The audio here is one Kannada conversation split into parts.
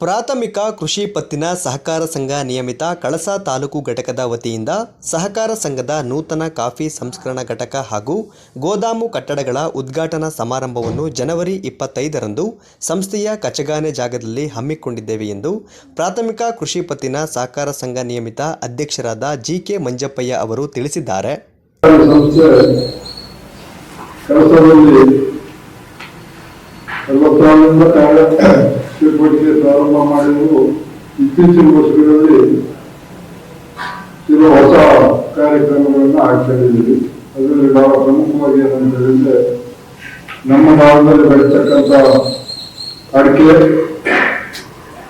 ಪ್ರಾಥಮಿಕ ಕೃಷಿ ಪತ್ತಿನ ಸಹಕಾರ ಸಂಘ ನಿಯಮಿತ ಕಳಸ ತಾಲೂಕು ಘಟಕದ ವತಿಯಿಂದ ಸಹಕಾರ ಸಂಘದ ನೂತನ ಕಾಫಿ ಸಂಸ್ಕರಣಾ ಘಟಕ ಹಾಗೂ ಗೋದಾಮು ಕಟ್ಟಡಗಳ ಉದ್ಘಾಟನಾ ಸಮಾರಂಭವನ್ನು ಜನವರಿ ಇಪ್ಪತ್ತೈದರಂದು ಸಂಸ್ಥೆಯ ಕಚಗಾನೆ ಜಾಗದಲ್ಲಿ ಹಮ್ಮಿಕೊಂಡಿದ್ದೇವೆ ಎಂದು ಪ್ರಾಥಮಿಕ ಕೃಷಿ ಪತ್ತಿನ ಸಹಕಾರ ಸಂಘ ನಿಯಮಿತ ಅಧ್ಯಕ್ಷರಾದ ಜಿಕೆ ಮಂಜಪ್ಪಯ್ಯ ಅವರು ತಿಳಿಸಿದ್ದಾರೆ. ಚಟುವಟಿಕೆ ಪ್ರಾರಂಭ ಮಾಡಿದ್ದು ಇತ್ತೀಚಿನ ವರ್ಷಗಳಲ್ಲಿ ಕೆಲವು ಹೊಸ ಕಾರ್ಯಕ್ರಮಗಳನ್ನು ಹಾಕೊಂಡಿದ್ದೀವಿ ಅದರಲ್ಲಿ ಬಹಳ ಪ್ರಮುಖವಾಗಿ ಏನಂತ ಹೇಳಿದ್ರೆ ನಮ್ಮ ಭಾಗದಲ್ಲಿ ಬೆಳೀತಕ್ಕಂಥ ಅಡಿಕೆ,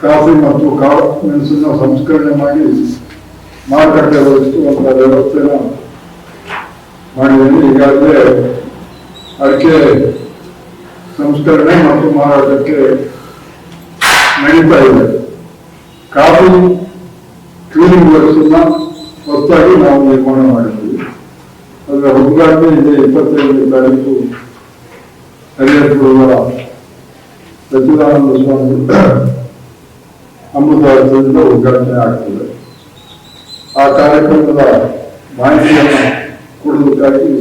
ಕಾಫಿ ಮತ್ತು ಕಾಳು ಮೆಣಸನ್ನ ಸಂಸ್ಕರಣೆ ಮಾಡಿ ಮಾರುಕಟ್ಟೆ ಒದಗಿಸುವಂಥ ವ್ಯವಸ್ಥೆನ ಮಾಡಿದ್ದೀನಿ ಈಗಾಗಲೇ ಅಡಿಕೆ ಸಂಸ್ಕರಣೆ ಮತ್ತು ಮಾರಾಟಕ್ಕೆ ನಡೀತಾ ಇದೆ ಕಾಫಿ ಕ್ಲೀನಿಂಗ್ ವರ್ಕ್ಸನ್ನ ಹೊಸದಾಗಿ ನಾವು ನಿರ್ಮಾಣ ಮಾಡಿದ್ದೀವಿ ಅದರ ಉದ್ಘಾಟನೆ ಇದೆ ಇಪ್ಪತ್ತೈದನೇ ತಾರೀಕು ಹರಿಹರಪುರದ ಸಚ್ಚಿದಾನಂದ ಸ್ವಾಮಿ ಅಮೃತದಿಂದ ಉದ್ಘಾಟನೆ ಆಗ್ತದೆ ಆ ಕಾರ್ಯಕ್ರಮದ ಮಾಹಿತಿಯನ್ನು ಕೊಡುವುದಕ್ಕಾಗಿ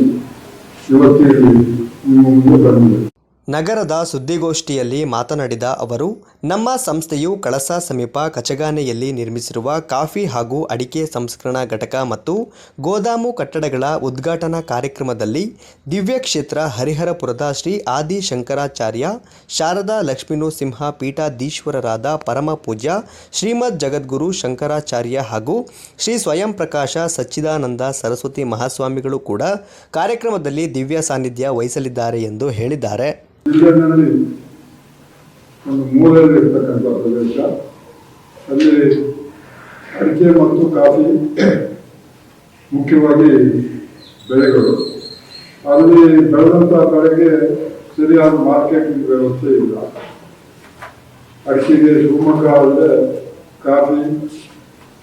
ಇವತ್ತಿಲ್ಲಿ ನಿಮ್ಮ ಮುಂದೆ ಬಂದಿದೆ ನಗರದ ಸುದ್ದಿಗೋಷ್ಠಿಯಲ್ಲಿ ಮಾತನಾಡಿದ ಅವರು, ನಮ್ಮ ಸಂಸ್ಥೆಯು ಕಳಸಾ ಸಮೀಪ ಕಚಗಾನೆಯಲ್ಲಿ ನಿರ್ಮಿಸಿರುವ ಕಾಫಿ ಹಾಗೂ ಅಡಿಕೆ ಸಂಸ್ಕರಣಾ ಘಟಕ ಮತ್ತು ಗೋದಾಮು ಕಟ್ಟಡಗಳ ಉದ್ಘಾಟನಾ ಕಾರ್ಯಕ್ರಮದಲ್ಲಿ ದಿವ್ಯಕ್ಷೇತ್ರ ಹರಿಹರಪುರದ ಶ್ರೀ ಆದಿ ಶಂಕರಾಚಾರ್ಯ ಶಾರದಾ ಲಕ್ಷ್ಮೀನೃಸಿಂಹ ಪೀಠಾಧೀಶ್ವರರಾದ ಪರಮ ಪೂಜ್ಯ ಶ್ರೀಮದ್ ಜಗದ್ಗುರು ಶಂಕರಾಚಾರ್ಯ ಹಾಗೂ ಶ್ರೀ ಸ್ವಯಂ ಪ್ರಕಾಶ ಸಚ್ಚಿದಾನಂದ ಸರಸ್ವತಿ ಮಹಾಸ್ವಾಮಿಗಳು ಕೂಡ ಕಾರ್ಯಕ್ರಮದಲ್ಲಿ ದಿವ್ಯ ಸಾನ್ನಿಧ್ಯ ವಹಿಸಲಿದ್ದಾರೆ ಎಂದು ಹೇಳಿದ್ದಾರೆ. ಜಿಲ್ಲೆನಲ್ಲಿ ಒಂದು ಮೂಲೆಯಲ್ಲಿ ಇರ್ತಕ್ಕಂಥ ಪ್ರದೇಶ. ಅಲ್ಲಿ ಅಡಿಕೆ ಮತ್ತು ಕಾಫಿ ಮುಖ್ಯವಾಗಿ ಬೆಳೆಗಳು. ಅಲ್ಲಿ ಬೆಳೆದಂಥ ಬೆಳೆಗೆ ಸರಿಯಾದ ಮಾರ್ಕೆಟಿಂಗ್ ವ್ಯವಸ್ಥೆ ಇಲ್ಲ. ಅಡಿಕೆಗೆ ಶಿವಮೊಗ್ಗ ಅಲ್ಲದೆ ಕಾಫಿ,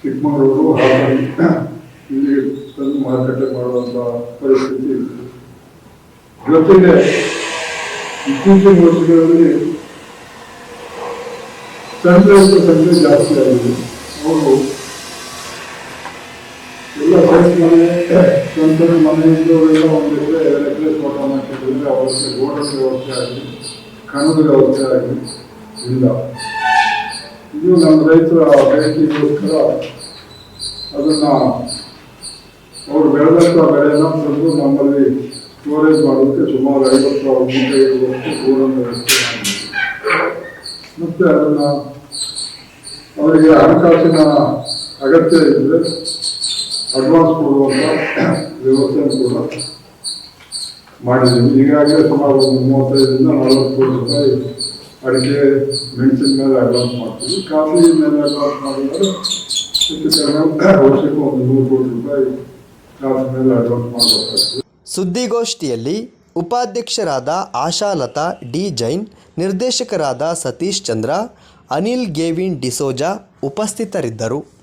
ಚಿಕ್ಕಮಗಳೂರು ಹಾಸನ ಇಲ್ಲಿ ತಂದು ಮಾರುಕಟ್ಟೆ ಮಾಡುವಂಥ ಪರಿಸ್ಥಿತಿ ಇದೆ ಜೊತೆಗೆ ಇತ್ತೀಚಿನ ವರ್ಷಗಳಲ್ಲಿ ಸಣ್ಣ ಸಂಖ್ಯೆ ಜಾಸ್ತಿ ಆಗಿದೆ. ಅವರು ಎಲ್ಲ ಸೈಟ್ ಮನೆ ಸ್ವಂತ ಮನೆಯಿಂದ ಎಲ್ಲ ಒಂದು ಎಕರೆ, ಎರಡು ಎಕರೆ ತೋಟ ಮಾಡ್ತಿದ್ರೆ ಅವರಿಗೆ ಗೋಡಸ್ ವ್ಯವಸ್ಥೆ ಆಗಿ ಕಣದ ವ್ಯವಸ್ಥೆ ಆಗಿ ಇಲ್ಲ. ಇದು ನಮ್ಮ ರೈತರ ಬೇಡಿಕೆಗೋಸ್ಕರ ಅದನ್ನ ಅವರು ಬೆಳೆದಂಥ ಬೆಳೆಯನ್ನ ತಂದು ನಮ್ಮಲ್ಲಿ ಸ್ಟೋರೇಜ್ ಮಾಡೋದಕ್ಕೆ ಸುಮಾರು ಐವತ್ತು ಸಾವಿರ ವರ್ಷ ಗೋಡನ್ ವ್ಯವಸ್ಥೆ ಮಾಡಿದ್ದೀವಿ ಮತ್ತೆ ಅದನ್ನ ಅವರಿಗೆ ಹಣಕಾಸಿನ ಅಗತ್ಯ ಇದ್ದರೆ ಅಡ್ವಾನ್ಸ್ ಕೊಡುವಂತ ವ್ಯವಸ್ಥೆ ಕೂಡ ಮಾಡಿದ್ದೀವಿ ಈಗಾಗಲೇ ಸುಮಾರು ಒಂದು ಮೂವತ್ತೈದರಿಂದ ನಲವತ್ತು ಕೋಟಿ ರೂಪಾಯಿ ಅಡಿಕೆ ಮೆಣಸಿನ ಮೇಲೆ ಅಡ್ವಾನ್ಸ್ ಮಾಡ್ತೀವಿ ಕಾಫಿ ಮೇಲೆ ಅಡ್ವಾನ್ಸ್ ಮಾಡಿದರೆ ಹೆಚ್ಚು ಕಡಿಮೆ ವರ್ಷಕ್ಕೆ ಒಂದು ನೂರು ಕೋಟಿ ರೂಪಾಯಿ ಕಾಫಿ ಮೇಲೆ ಅಡ್ವಾನ್ಸ್ ಮಾಡಬೇಕಾಗ್ತದೆ ಸುದ್ದಿಗೋಷ್ಠಿಯಲ್ಲಿ ಉಪಾಧ್ಯಕ್ಷರಾದ ಆಶಾಲತಾ ಡಿ. ಜೈನ್ ನಿರ್ದೇಶಕರಾದ ಸತೀಶ್ ಚಂದ್ರ ಅನಿಲ್ ಗೇವಿನ್ ಡಿಸೋಜಾ ಉಪಸ್ಥಿತರಿದ್ದರು.